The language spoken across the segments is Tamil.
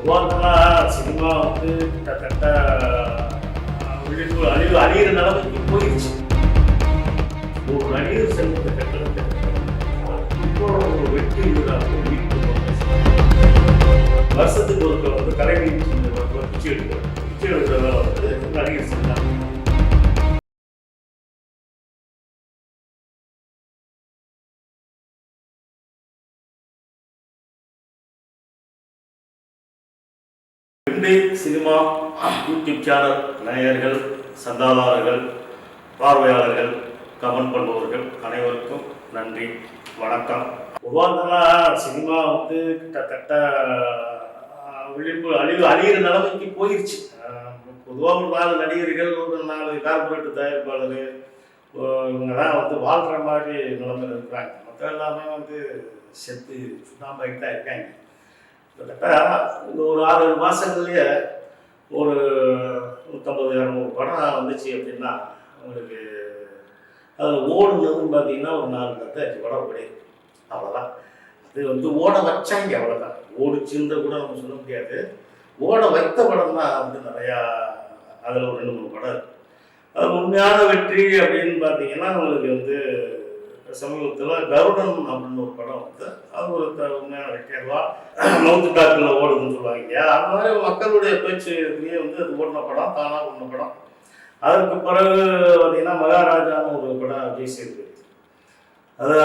பொதுவாக சினிமா வந்து கிட்டத்தட்ட அஹ், அழிவு அழியிற நிலைமைக்கு போயிடுச்சு. ஒரு நடிகர் செல்வத்தை கட்டணத்தை இப்போ ஒரு வெற்றி வருஷத்துக்கு ஒருத்தர் வந்து கலை நிகழ்ச்சி பிச்சை எடுக்கிறார். பிச்சை எடுக்கிற வேலை வந்து நடிகர் செல்வம் ரெண்டு சினிமா யூடியூப் சேனல் நேயர்கள் சந்தாதாரர்கள் பார்வையாளர்கள் கமெண்ட் பண்ணுபவர்கள் அனைவருக்கும் நன்றி வணக்கம். பொதுவாக சினிமா வந்து கிட்டத்தட்ட விழிப்பு அழிவு அழிகிற நிலைமைக்கு போயிடுச்சு பொதுவாக ஒரு நாலு நடிகர்கள் ஒரு நாலு கார்பரேட் தயாரிப்பாளர் இவங்க தான் வந்து வாழ்கிற மாதிரி நிலைமையில் இருக்கிறாங்க. மற்ற எல்லாமே வந்து செத்து சுண்ணாம்பாயிட்டு தான் இருக்காங்க. கிட்டத்தட்ட இந்த ஒரு ஆறு ஏழு மாதங்கள்லேயே ஒரு நூற்றம்பது இரநூறு படம் வந்துச்சு அப்படின்னா உங்களுக்கு அதில் ஓடுனதுன்னு பார்த்தீங்கன்னா ஒரு நாலு பத்து அஞ்சு படம் ஓடி அவ்வளோதான் அது வந்து ஓட வச்சாங்க அவ்வளோதான் ஓடிச்சுன்ற கூட நம்ம சொல்ல முடியாது. ஓட வைத்த படம் தான் வந்து நிறையா அதில் ஒரு ரெண்டு மூணு படம் இருக்குது அது உண்மையான வெற்றி அப்படின்னு பார்த்தீங்கன்னா உங்களுக்கு வந்து சமீபத்தில் கருடன் அப்படின்னு ஒரு படம் வந்து அது ஒரு த- உண்மையான கேரளா. அதுவா டாக்கில் ஓடுதுன்னு சொல்லுவாங்க. இல்லையா அந்த மாதிரி மக்களுடைய பேச்சுலேயே வந்து அது ஓடின படம் தானாக ஓடின படம். அதற்கு பிறகு பார்த்தீங்கன்னா மகாராஜான்னு ஒரு படம் விஜய் சேர்ந்து அது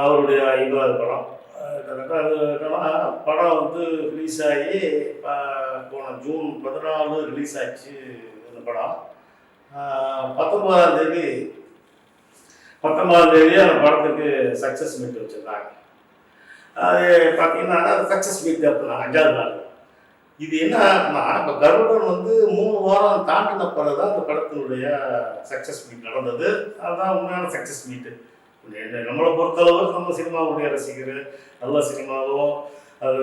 அவருடைய ஐந்தாவது படம். கிட்டத்தட்ட அது படம் வந்து ரிலீஸ் ஆகி போன ஜூன் பதினாலு ரிலீஸ் ஆச்சு இந்த படம். பத்தொன்பதாம் தேதி பத்தொன்பதாம் தேதி அந்த படத்துக்கு சக்ஸஸ் மீட் வச்சுருந்தாங்க. அது பார்த்தீங்கன்னா சக்ஸஸ் மீட் அப்படின்னா அஞ்சாவது நாள் இது என்ன ஆகுதுன்னா இப்போ கருடன் வந்து மூணு வாரம் தாண்டின பிறகு தான் அந்த படத்தினுடைய சக்ஸஸ் மீட் நடந்தது. அதுதான் உண்மையான சக்ஸஸ் மீட்டு நம்மளை பொறுத்தளவுக்கு நம்ம சினிமாவுடைய ரசிகர் நல்ல சினிமாவோ அது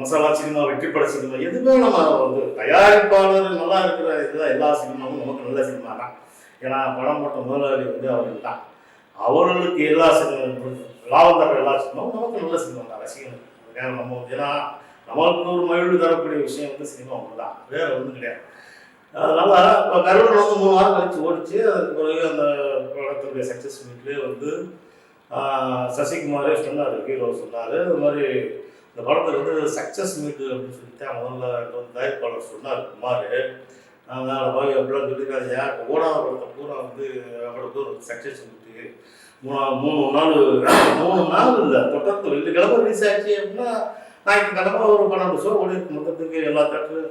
மசாலா சினிமா வெற்றிப்பட சினிமா எதுவுமே நம்ம வந்து தயாரிப்பாளர் நல்லா இருக்கிற இதுதான் எல்லா சினிமாவும் நமக்கு நல்ல சினிமா தான் ஏன்னா படம் போட்ட முதலாளி வந்து அவர்கள் தான் அவர்களுக்கு எல்லா லாபம் தர எல்லா சினிமாவும் நமக்கு நல்ல சினிமா தான். ரசிகர்கள் நம்ம வந்து ஏன்னா நம்மளுக்கு ஒரு மகிழ்வு தரக்கூடிய விஷயம் வந்து சினிமா ஒன்று தான் வேற ஒன்றும் கிடையாது. அதனால இப்போ கருவில் வந்து மூணு வாரம் கழிச்சு ஓடிச்சு. அதுக்கு பிறகு அந்த படத்துடைய சக்ஸஸ் மீட்லேயே வந்து சசிகுமாரே சொன்னார் ஹீரோ சொன்னார். இது மாதிரி இந்த படத்தில் வந்து சக்ஸஸ் மீட் அப்படின்னு சொல்லிட்டு முதல்ல வந்து தயாரிப்பாளர் சொன்னார் குமார். அதனால் போய் அப்படிலாம் சொல்லியிருக்காரு. யார்? ஓடாத படத்தை பூரா வந்து அவ்வளோ தூரம் சக்ஸஸ் மீட் மூணு மூணு நாள் மூணு நாள் இல்லை தொடர்ந்து ரெண்டு கிழமை ரிலீஸ் ஆச்சு அப்படின்னா ஞாயிற்றுக்கிழமை ஒரு பன்னெண்டு ஷோ ஓடி இருக்கு. மொத்தத்துக்கு எல்லா தேட்டரு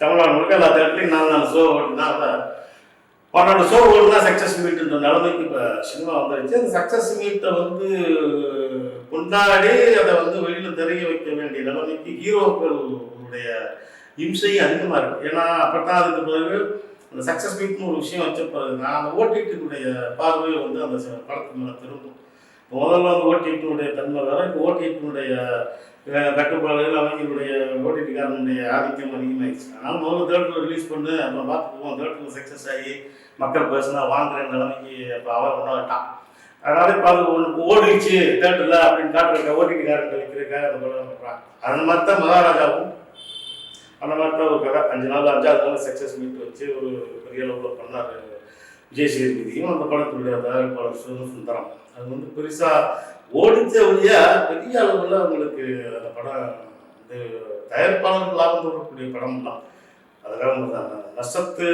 தமிழ்நாடு முழுக்க எல்லா தேட்டர்லையும் நாலு நாலு ஷோ ஓடினா அதான் பன்னெண்டு ஷோ ஓடினா சக்ஸஸ் மீட்டுன்ற நிலைமைக்கு இப்போ சினிமா வந்துருச்சு. அந்த சக்ஸஸ் மீட்டை வந்து கொண்டாடி அதை வந்து வெளியில் தெரிய வைக்க வேண்டிய நிலைமைக்கு ஹீரோக்களுடைய இம்சையும் அதிகமாக இருக்கு. ஏன்னா அப்பதான் அதுக்கு பிறகு அந்த சக்ஸஸ் மீட்னு ஒரு விஷயம் வச்ச பிறகு அந்த ஓடிடினுடைய பார்வையை வந்து அந்த ச- படத்து மேலே திரும்பும். முதல்ல அந்த ஓடிடினுடைய தன்மை வேறு இப்போ ஓடிடினுடைய கட்டுப்பாடுகள் அவங்களுடைய ஓடிடிக்காரனுடைய ஆதிக்கம் அதிகமாகிடுச்சு அதனால் முதல்ல தேட்டரில் ரிலீஸ் பண்ணு அப்புறம் பார்த்துக்குவோம். தேட்டரில் சக்ஸஸ் ஆகி மக்கள் பேசினா வாங்குற நிலைமைக்கு அப்போ அவர் கொண்டாட்டான் அதனால இப்போ அது ஒன்று ஓடிடுச்சு தேட்டரில் அப்படின்னு காட்டுறக்க ஓடிடிக்காரன் வைக்கிறக்க அந்த படம் அந்த மாதிரி தான் மகாராஜாவும் அந்த மாதிரி தான் ஒரு கதை. அஞ்சு நாள் அஞ்சாவது நாள் சக்ஸஸ் மீட் வச்சு ஒரு பெரிய அளவில் பண்ணார் விஜய் சேதுபதியும் அந்த படத்துடைய தயாரிப்பாளர் சிவ சுந்தரம் அது வந்து பெருசாக ஓடிச்ச வழியா பெரிய அளவில் அவங்களுக்கு அந்த படம் இது தயாரிப்பாளர்கள் லாபம் தரக்கூடிய படம் தான் அதெல்லாம் நம்ம நஷ்டத்து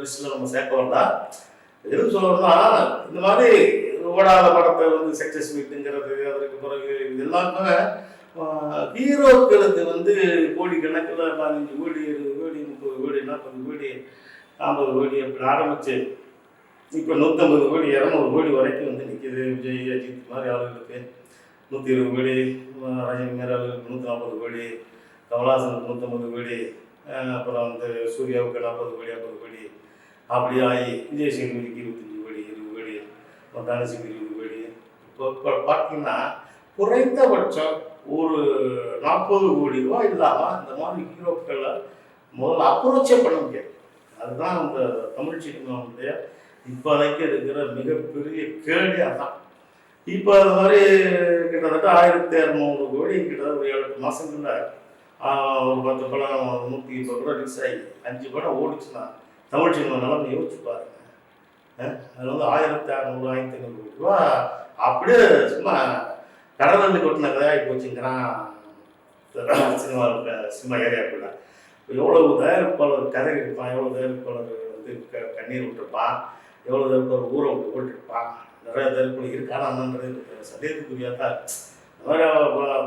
லிஸ்ட்டில் நம்ம சேர்க்க வேண்டாம் எதுவும் சொல்லணும்னா இந்த மாதிரி ஓடாத படத்தை வந்து சக்ஸஸ் மீட்டுங்கிறது அதற்கு பிறகு இது எல்லாமே ஹீரோக்களுக்கு வந்து கோடி கணக்கில் பதினஞ்சு கோடி இருபது கோடி முப்பது கோடி நாற்பது கோடி ஐம்பது கோடி அப்படி ஆரம்பிச்சு இப்போ நூற்றம்பது கோடி இரநூறு கோடி வரைக்கும் வந்து நிற்கிது விஜய் அஜித் மாதிரி ஆளுகளுக்கு நூற்றி இருபது கோடி ரஜினி மாதிரி ஆளுகளுக்கு நூற்றி நாற்பது கோடி கமலஹாசனுக்கு நூற்றம்பது கோடி அப்புறம் வந்து சூர்யாவுக்கு நாற்பது கோடி ஐம்பது கோடி அப்படி ஆகி விஜய் சேதுபதிக்கு இருபத்தஞ்சி கோடி இருபது கோடி அப்புறம் இருபது கோடி. இப்போ இப்போ பார்த்தீங்கன்னா குறைந்தபட்சம் ஒரு நாற்பது கோடி ரூபாய் இல்லாமல் இந்த மாதிரி ஹீரோக்களை முதல்ல அப்ரோச்சே பண்ண முடியாது. அதுதான் அந்த தமிழ் சினிமாவுடைய இப்போதைக்கு இருக்கிற மிகப்பெரிய கேள்வியாக தான் இப்போ அது மாதிரி கிட்டத்தட்ட ஆயிரத்தி இரநூறு கோடி கிட்டத்தட்ட ஒரு ஏழு மாதங்களில் மாதங்கள்ல ஒரு பத்து படம் நூற்றி இருபது கூட ரிலீஸ் ஆகி அஞ்சு படம் ஓடிச்சுன்னா தமிழ் சினிமா நிலைமை யோசிச்சு பாருங்க. அதில் வந்து ஆயிரத்தி அறநூறு ஆயிரத்தி ஐநூறு கோடி ரூபா அப்படியே சும்மா கடல் வந்து கொட்டின கதையாகி போச்சுங்கிறான் சினிமா சினிமா ஏரியாக்குள்ள எவ்வளவு தயாரிப்பாளர் கதை இருப்பான் எவ்வளோ தயாரிப்பாளர் வந்து க கண்ணீர் விட்டுருப்பான் எவ்வளோ தயாரிப்பாளர் ஊரை விட்டு போட்டுருப்பான். நிறைய தயாரிப்பாளர் இருக்கானான்றது சந்தேகத்துக்குரியா தான். இந்த மாதிரி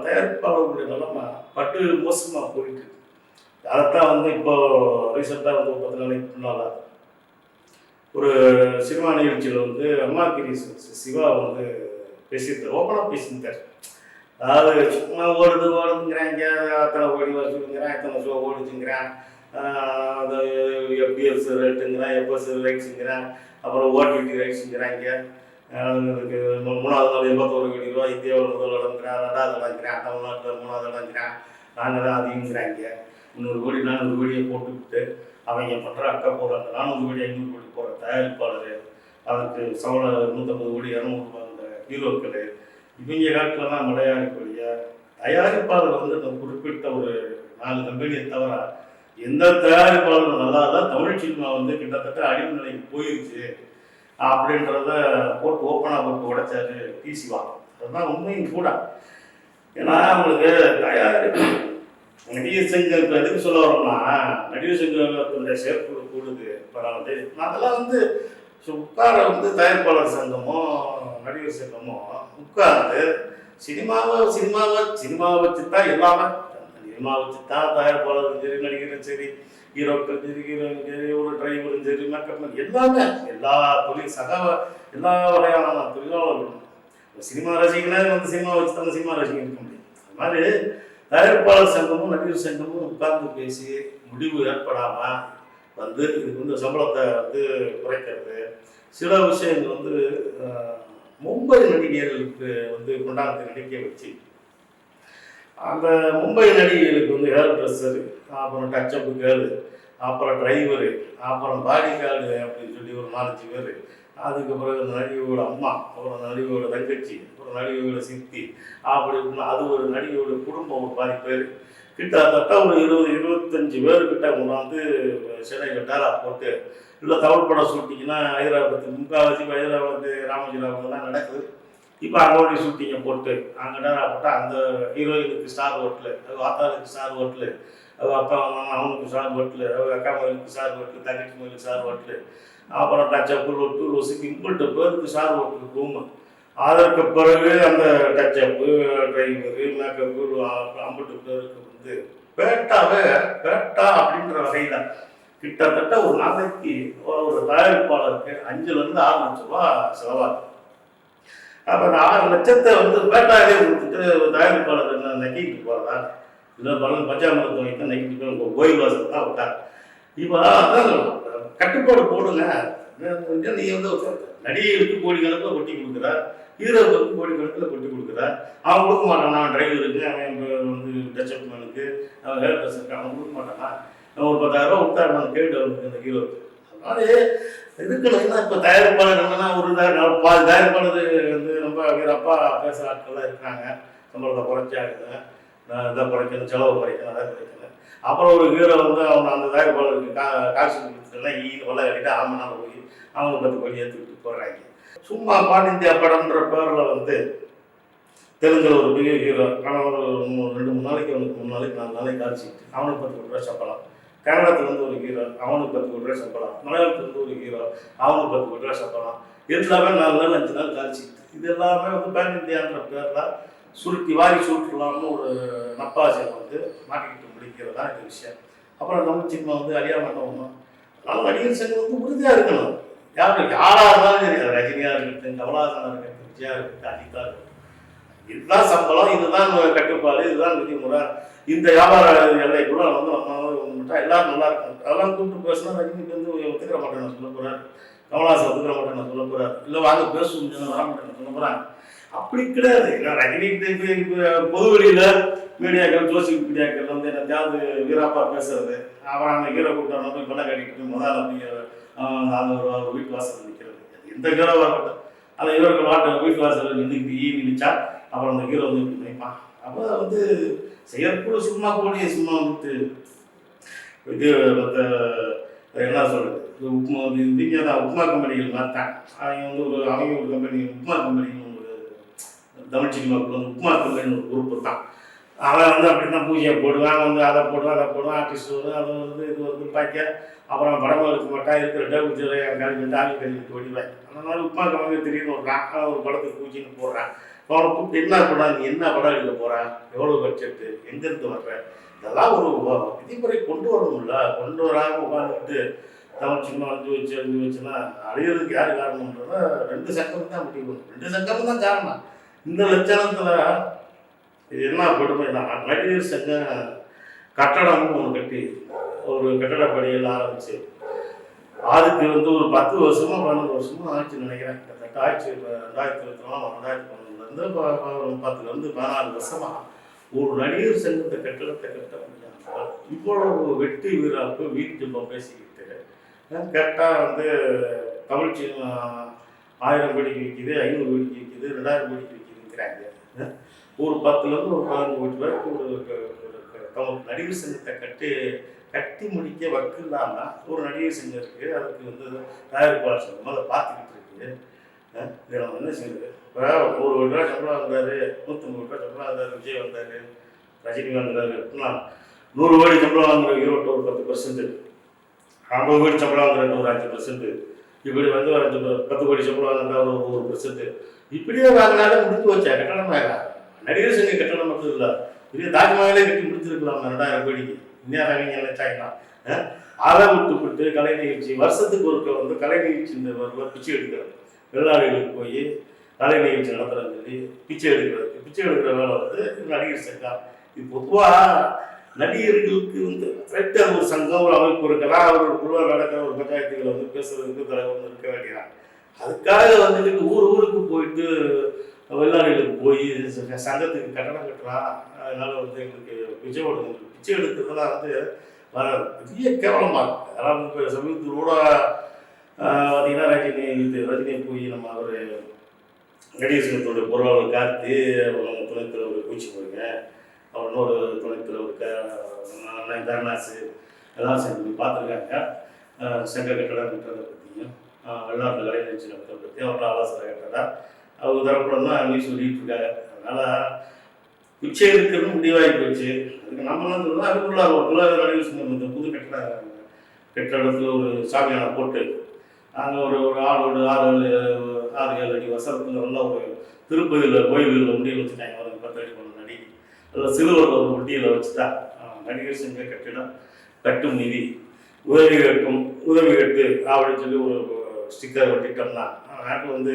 தயாரிப்பாளர்களுடைய நிலமை பட்டு மோசமாக போயிட்டு இருக்கு. அதைத்தான் வந்து இப்போ ரீசெண்டாக வந்து ஒரு பத்து நாளைக்கு முன்னால் ஒரு சினிமா நிகழ்ச்சியில் வந்து அம்மா கிரி சிவா வந்து பேசியிருந்தார் ஓப்பனாக பேசியிருந்தார் அதாவது சும்மா ஓடுது ஓடுதுங்கிறாங்க அத்தனை கோடி வசூலுங்கிறான் இத்தனை ஷோ ஓடிச்சுங்கிறேன். அது எஃபிஎஸ் ரேட்டுங்கிறேன் எஃப்எஸ் ரைட்ஸுங்கிறேன் அப்புறம் ஓடிடி ரைட்ஸுங்கிறாங்க இங்கே. மூணாவது நாள் எண்பத்தோரு கோடி ரூபா இந்தியாவில் முதல் இடங்கிறேன் ரெண்டாவது இடங்கிறேன் தமிழ்நாட்டில் மூணாவது இடங்கிறேன் நாங்கள் தான் அதிகங்கிறாங்க முந்நூறு கோடி நானூறு கோடியை போட்டுக்கிட்டு அவங்க பண்ணுற அக்கா போகிற அந்த நானூறு கோடி ஐநூறு கோடி போகிற தயாரிப்பாளர். அதுக்கு சம்பளம் நூற்றம்பது கோடி இரநூறு ஹீரோக்கள் இவங்க காலத்தில் தான் மலையாளிக்கூடிய தயாரிப்பாளர் வந்து இந்த குறிப்பிட்ட ஒரு நாலு கம்பெனியை தவிர எந்த தயாரிப்பாளரும் நல்லா தான் தமிழ் சினிமா வந்து கிட்டத்தட்ட அடிமை நிலைக்கு போயிருச்சு. அப்படின்றத போட்டு ஓப்பனாக போட்டு உடைச்சாரு பிசிவா அதுதான் உண்மையும் கூட. ஏன்னா அவங்களுக்கு தயாரிப்பு நடிகர் சங்கம் எதுக்கு சொல்ல வரோம்னா நடிகர் சங்கத்தினுடைய செயற்குழு கூடுது இப்போ நான் வந்து. நான் அதெல்லாம் வந்து ஸோ உட்கார வந்து தயாரிப்பாளர் சங்கமோ நடிகர் சங்கமோ உட்கார்ந்து சினிமாவை சினிமாவை சினிமாவை வச்சு தான் எல்லாமே. சினிமா வச்சு தான் தயாரிப்பாளரும் சரி நடிகரும் சரி ஹீரோக்கள் சரி ஹீரோயின் சரி ஒரு டிரைவரும் சரி மேக்கப் எல்லாமே. எல்லா தொழில் சக எல்லா வகையான தொழிலாளர்களும். சினிமா ரசிகனே வந்து சினிமா வச்சு தான் சினிமா ரசிகன் இருக்க முடியும். அது மாதிரி தயாரிப்பாளர் சங்கமும் நடிகர் சங்கமும் உட்கார்ந்து பேசி முடிவு ஏற்படாமல் வந்து இதுக்கு வந்து சம்பளத்தை வந்து குறைக்கிறது. சில விஷயங்கள் வந்து மும்பை நடிகர்களுக்கு வந்து கொண்டாந்து நடிக்க வச்சு. அந்த மும்பை நடிகைகளுக்கு வந்து ஹேர் ட்ரெஸ்ஸரு அப்புறம் டச்சப்பு கேர்ளு அப்புறம் டிரைவரு அப்புறம் பாடி கார்டு அப்படின்னு சொல்லி ஒரு நாலஞ்சு பேர். அதுக்கு பிறகு அந்த நடிகையோட அம்மா அப்புறம் நடிகையோட தங்கச்சி அப்புறம் நடிகையோட சித்தி அப்படி இப்படின்னு அது ஒரு நடிகையோட குடும்பம் ஒரு பாதி பேர். கிட்டத்தட்ட ஒரு இருபது இருபத்தஞ்சு பேர்கிட்ட கொண்டாந்து சென்னை டேரா போட்டு இல்லை தமிழ் படம் ஷூட்டிங்னா ஹைதராபாத் முக்கால்வாசி இப்போ ஹைதராபாத் ராமஜிராவில் தான் நடக்குது? இப்போ அங்கோடைய ஷூட்டிங்கை போட்டு அங்கே டேரா போட்டால் அந்த ஹீரோயினுக்கு ஸ்டார் ஹோட்டலு அது ஸ்டார் ஹோட்டலு அது அப்பா அவனுக்கு ஸ்டார் ஹோட்டலு அது அக்கா மகளுக்கு ஸ்டார் ஓட்டில் தங்கச்சி மகளுக்கு ஸ்டார் ஹோட்டலு அப்புறம் டச்சப்பு லொட்டு ரோஸுக்கு இம்பிள்ட்டு பேருக்கு ஸ்டார் ஓட்டு ரூமு அதற்கு பிறகு அந்த டச்சப்பு டிரைவரு மேக்கப்பு அம்பிட்டு பேருக்கு பேட்டாவே பேட்டா அப்படின்ற வகையில் கிட்டத்தட்ட ஒரு நாளைக்கு ஒரு தயாரிப்பாளருக்கு அஞ்சுலேருந்து ஆறு லட்சம் ரூபா செலவாகும். அப்போ அந்த ஆறு லட்சத்தை வந்து பேட்டாவே கொடுத்துட்டு தயாரிப்பாளர் என்ன நக்கிட்டு போகிறதா இல்லை பலன் பஞ்சாமிரத்தை வைத்து நக்கிட்டு போய் உங்கள் கோயில் வாசல் தான் விட்டார். இப்போ அதான் கட்டுப்பாடு போடுங்க. நீ வந்து நடிகைகளுக்கு கோடி கணக்கில் ஒட்டி கொடுக்குறா. ஹீரோவுக்கு கோடி கணக்கில் கொட்டி கொடுக்குறார். அவன் கொடுக்க மாட்டானா டிரைவருக்கு அவன் வந்து டச்சப் மேனுக்கு அவன் ஹேர் அவன் கொடுக்க மாட்டானா. ஒரு பத்தாயிரம் ரூபா கொடுத்தா அவன் அவனுக்கு அந்த ஹீரோ அதனால இருக்கணும் இப்போ தயாரிப்பாளர் என்னன்னா ஒரு தயார் பாதி தயாரிப்பாளர் வந்து ரொம்ப வீரப்பா பேசுகிற ஆட்கள்லாம் இருக்காங்க. சம்பளத்தை குறைச்சாங்க. நான் இதை குறைக்கணும் செலவு குறைக்கணும் அதை குறைக்கணும். அப்புறம் ஒரு ஹீரோ வந்து அவன் அந்த தயாரிப்பாளருக்கு கா காசு கொடுத்துலாம் ஈ வல்ல கட்டிட்டு ஆமனால போய் அவங்க பத்து கோடி ஏற்றுக்கிட்டு போடுறாங்க. சும்மா பாண்டிந்தியா இந்தியா படம்ன்ற பேரில் வந்து தெலுங்கில் ஒரு பெரிய ஹீரோ. ஆனால் ஒரு மூணு ரெண்டு மூணு நாளைக்கு அவனுக்கு மூணு நாளைக்கு நாலு நாளைக்கு காமிச்சிட்டு அவனுக்கு பத்து கோடி ரூபா சம்பளம். ஒரு ஹீரோ அவனுக்கு பத்து கோடி ரூபா சம்பளம். ஒரு ஹீரோ அவனுக்கு பத்து கோடி ரூபா சம்பளம். எல்லாமே நாலு நாள் அஞ்சு நாள் காமிச்சிட்டு இது எல்லாமே வந்து பேன் இந்தியான்ற பேரில் சுருட்டி வாரி சுருட்டலாம்னு ஒரு நப்பாசையை வந்து மாட்டிக்கிட்டு முடிக்கிறது தான் இந்த விஷயம். அப்புறம் தமிழ் சினிமா வந்து அறியாமல் என்ன ஒன்றும் அதனால நடிகர் சங்கம் வந்து உறுதியாக இருக்கணும். யார் யாராக இருந்தாலும் சரி அது ரஜினியாக இருக்கட்டும் கமலஹாசனாக இருக்கட்டும் விஜயா இருக்கட்டும் அனிதா இருக்கட்டும். இதுதான் சம்பளம் இதுதான் கட்டுப்பாடு இதுதான் விதிமுறை. இந்த வியாபார எல்லைக்குள்ள வந்து நம்ம வந்து மட்டும் எல்லாரும் நல்லா இருக்கும் அதெல்லாம் கூப்பிட்டு பேசினா ரஜினிக்கு வந்து ஒத்துக்கிற மாட்டேன் நான் சொல்ல போகிறேன் கமலஹாசன் ஒத்துக்கிற மாட்டேன் நான் சொல்ல போகிறார் இல்லை வாங்க பேசுவோம் வர மாட்டேன் சொல்ல போகிறேன் அப்படி கிடையாது. ஏன்னா ரஜினி பொது வெளியில் மீடியாக்கள் ஜோசி மீடியாக்கள் வந்து என்னத்தையாவது வீராப்பா பேசுறது அப்புறம் அந்த ஹீரோ கூட்டம் போய் பல்ல கட்டிட்டு போய் முதல்ல அது அந்த ஒரு வீட்டு வாசல் நிற்கிறது எந்த ஹீரோவாக இருக்கட்டும். அந்த ஹீரோக்கள் வாட்ட வீட்டு வாசல் நின்றுக்கிட்டு ஈ நினைச்சா அப்புறம் அந்த ஹீரோ வந்து இப்படி நினைப்பான். அப்போ வந்து செயற்குழு சும்மா கூட சும்மா வந்துட்டு இது மற்ற என்ன சொல்கிறது உப்மா இந்தியா தான் உப்மா கம்பெனிகள் மாதிரி தான். அவங்க வந்து ஒரு அவங்க ஒரு கம்பெனி உப்மா கம்பெனின்னு ஒரு தமிழ் சினிமாவுக்கு வந்து உப்மா கம்பெனி ஒரு குரூப்பு தான். அவன் வந்து அப்படி தான் பூஜையை போடுவான் வந்து அதை போடுவான் அதை போடுவான் ஆர்டிஸ்ட் வரும் அதை வந்து இது வந்து பாய்க்க அப்புறம் படமும் எடுக்க மாட்டான் இருக்கிற டேபிள் சேரை கழிக்கிட்டு ஆள் கழிக்கிட்டு ஓடிவேன் அந்த மாதிரி உப்மா கம்பெனி திடீர்னு விட்றான் அவன் ஒரு படத்துக்கு பூஜைன்னு போடுறான் அவனை கூப்பிட்டு என்ன படம் நீ என்ன படம் எடுக்க போகிறா எவ்வளோ பட்ஜெட்டு எங்கேருந்து வர்ற? இதெல்லாம் ஒரு விதிமுறை கொண்டு வரணும்ல. கொண்டு வராமல் உட்காந்துட்டு தமிழ் சின்ன வந்து வச்சு வந்து வச்சுன்னா அழியிறதுக்கு யார் காரணம்ன்றத ரெண்டு சங்கம் தான் முடிவு ரெண்டு சங்கம் தான் காரணம். இந்த லட்சணத்தில் இது என்ன கொடுமைனா நடிகர் சங்கம் கட்டடமும் ஒன்று கட்டி ஒரு கட்டட பணியில் ஆரம்பிச்சு. அதுக்கு வந்து ஒரு பத்து வருஷமோ பன்னெண்டு வருஷமோ ஆச்சு நினைக்கிறேன். கிட்டத்தட்ட ஆச்சு இப்போ ரெண்டாயிரத்தி இருபத்தி நாலு ரெண்டாயிரத்தி பன்னெண்டுலேருந்து பத்துலேருந்து பதினாலு வருஷமாக ஒரு நடிகர் சங்கத்தை கட்டடத்தை கட்ட முடியாது. இவ்வளவு வெட்டி வீராப்பு வீட்டு பேசிக்கிட்டு கேட்டால் வந்து தமிழ்ச்சி ஆயிரம் கோடிக்கு விற்கிது ஐநூறு கோடிக்கு விற்கிது ரெண்டாயிரம் கோடிக்கு விற்கிதுங்கிறாங்க ஒரு பத்துலேருந்து ஒரு பதினஞ்சு கோடி ரூபாய்க்கு ஒரு நடிகர் சங்கத்தை கட்டி கட்டி முடிக்க வக்கு இல்லாமல் ஒரு நடிகர் சங்கம் இருக்குது அதுக்கு வந்து தயாரிப்பாளர் சங்கம். அதை பார்த்துக்கிட்டு இருக்கு. இதை நம்ம என்ன செய்யுது இப்போ நூறு கோடி ரூபா சம்பளம் வந்தார் நூற்றம்பது ரூபா சம்பளம் வந்தார் விஜய் வந்தார் ரஜினி வந்தார். அப்படின்னா நூறு கோடி சம்பளம் வாங்குற ஈரோட்டு ஒரு பத்து பர்சன்ட் ஐம்பது கோடி சம்பளம் வாங்குற ஒரு அஞ்சு பர்சன்ட் இப்படி வந்து ஒரு அஞ்சு பத்து கோடி சம்பளம் வாங்குறா ஒரு ஒரு பர்சன்ட் இப்படியே வாங்கினாலே முடிஞ்சு வச்சா கட்டணம் நடிகர் சங்க கட்டணம் மட்டும் இல்லை பெரிய தாஜ்மஹாலே கட்டி முடிச்சிருக்கலாம் ரெண்டாயிரம் கோடிக்கு இந்தியா அவங்க நினைச்சாங்கன்னா அதை கலை நிகழ்ச்சி வருஷத்துக்கு ஒருக்க வந்து கலை நிகழ்ச்சி இந்த பிச்சை எடுக்கிறது. வெளிநாடுகளுக்கு போய் கலை நிகழ்ச்சி நடத்துறேன்னு சொல்லி பிச்சை எடுக்கிறது. பிச்சை எடுக்கிற வேலை வந்து நடிகர் சங்கம் இது பொதுவாக நடிகர்களுக்கு வந்து கரெக்டாக ஒரு சங்கம் ஒரு அமைப்பு இருக்கலாம். அவர்களுக்குள்ள நடக்கிற ஒரு பஞ்சாயத்துகளை வந்து பேசுறதுக்கு தலைவர் வந்து இருக்க வேண்டியதான் அதுக்காக வந்துட்டு ஊர் ஊருக்கு போயிட்டு வெளிநாடுகளுக்கு போய் சங்கத்துக்கு கட்டணம் கட்டுறான் அதனால வந்து எங்களுக்கு பிச்சை எடுக்கணும் பிச்சை எடுக்கிறதுலாம் வந்து வர பெரிய கேவலமாக இருக்குது அதாவது இப்போ சமீபத்தில் பார்த்தீங்கன்னா ரஜினி இது ரஜினி போய் நம்ம அவர் நடிகர் சங்கத்தோடைய பொருளாளர் கார்த்தி அவங்க துணைத் தலைவர் பூச்சி போடுங்க அவர் இன்னொரு துணைத் ஒரு க எல்லாம் சேர்ந்து பார்த்துருக்காங்க. சங்க கட்டடம் கட்டுறதை பற்றியும் வெளிநாட்டு கலை நிகழ்ச்சி நடத்துறதை பற்றி ஆலோசனை கேட்டதா அவங்க தரப்புறம் தான் நியூஸ் சொல்லிட்டு இருக்காங்க அதனால் பிச்சை இருக்கிறது முடிவாகி போச்சு. அதுக்கு நம்ம என்ன அதுக்குள்ள ஒரு நடிகர் இந்த புது கட்டட கட்டடத்தில் ஒரு சாமியான போட்டு அங்கே ஒரு ஒரு ஆறு ஒரு ஆறு ஏழு ஆறு ஏழு அடி வசரத்தில் நல்ல ஒரு திருப்பதியில் கோயில்களில் உண்டியில் வச்சுட்டாங்க. ஒரு பத்து அடி பண்ண நடி அதில் சிறுவர் ஒரு உண்டியில் வச்சுட்டா. நடிகர் சங்க கட்டிடம் கட்டும் நிதி. உதவி கேட்கும் உதவி கேட்டு அப்படின்னு சொல்லி ஒரு ஸ்டிக்கர் ஒட்டிட்டோம்னா நாட்டில் வந்து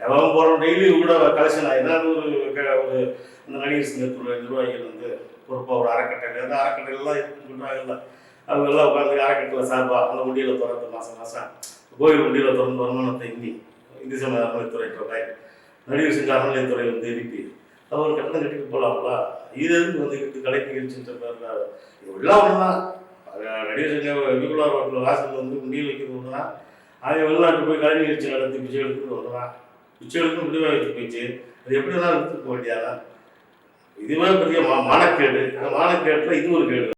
எவ்வளோ போகிறோம் டெய்லி கூட கலெக்ஷன் ஆகினா ஒரு க- ஒரு அந்த நடிகர் சங்கத்துடைய நிர்வாகிகள் வந்து பொறுப்பாக ஒரு அறக்கட்டளை. அந்த அறக்கட்டளைலாம் இருக்குன்னு சொல்கிறாங்கல்ல அவங்க எல்லாம் உட்காந்து அறக்கட்டளை சார்பாக அந்த உண்டியில் திறந்து மாதம் மாதம் கோயில் உண்டியில் திறந்து வருமானத்தை எண்ணி இந்து சமய அறநிலைத்துறை மாதிரி. நடிகர் சங்க அறநிலைத்துறை வந்து எழுப்பி அவர் கட்டணம் கட்டிட்டு போகலாம்ல இது எதுக்கு வந்துக்கிட்டு கலை நிகழ்ச்சின்ற பேரில் எல்லாம் ஒன்று தான் நடிகர் சங்க விகுலார் ரோட்டில் வாசல் வந்து உண்டியில் வைக்கிறது ஒன்று தான் அவன் வெளிநாட்டு போய் கலை நிகழ்ச்சி நடத்தி பிச்சை எடுத்துட்டு வருவான் பிச்சை எடுத்து முடிவாக வச்சு போயிடுச்சு. அது எப்படி தான் எடுத்துக்க வேண்டியதான் இதுவே பெரிய மா மானக்கேடு. அந்த மானக்கேட்டில் இது ஒரு கேடு.